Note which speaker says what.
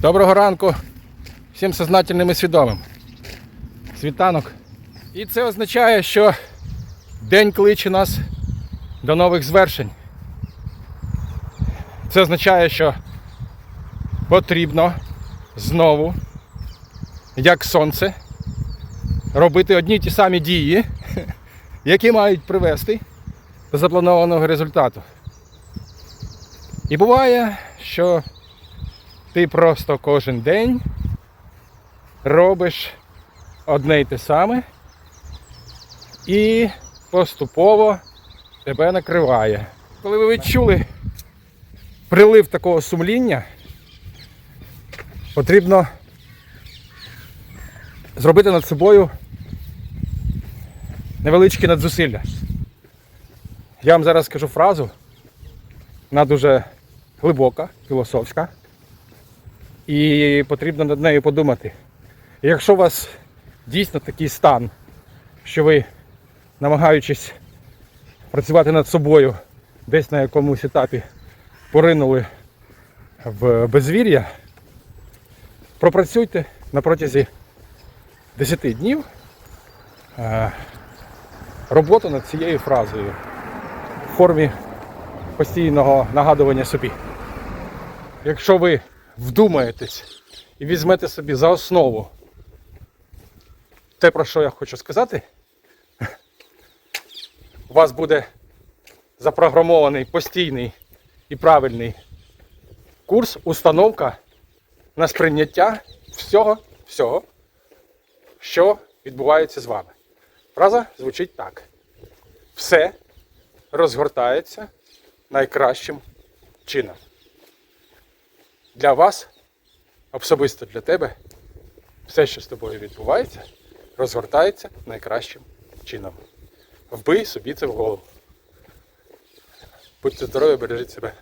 Speaker 1: Доброго ранку всім сознательним і свідомим. Світанок. І це означає, що день кличе нас до нових звершень. Це означає, що потрібно знову, як сонце, робити одні ті самі дії, які мають привести до запланованого результату. І буває, що ти просто кожен день робиш одне й те саме і поступово тебе накриває. Коли ви відчули прилив такого сумління, потрібно зробити над собою невеличкі надзусилля. Я вам зараз скажу фразу, вона дуже глибока, філософська і потрібно над нею подумати. Якщо у вас дійсно такий стан, що ви, намагаючись працювати над собою, десь на якомусь етапі поринули в безвір'я, пропрацюйте на протязі 10 днів е, роботу над цією фразою в формі постійного нагадування собі. Якщо ви вдумаєтесь і візьмете собі за основу те, про що я хочу сказати, у вас буде запрограмований постійний і правильний курс, установка на сприйняття всього, всього, що відбувається з вами. Фраза звучить так. Все розгортається найкращим чином для вас, особисто для тебе, все, що з тобою відбувається, розгортається найкращим чином. Вбий собі це в голову. Будьте здорові, бережіть себе.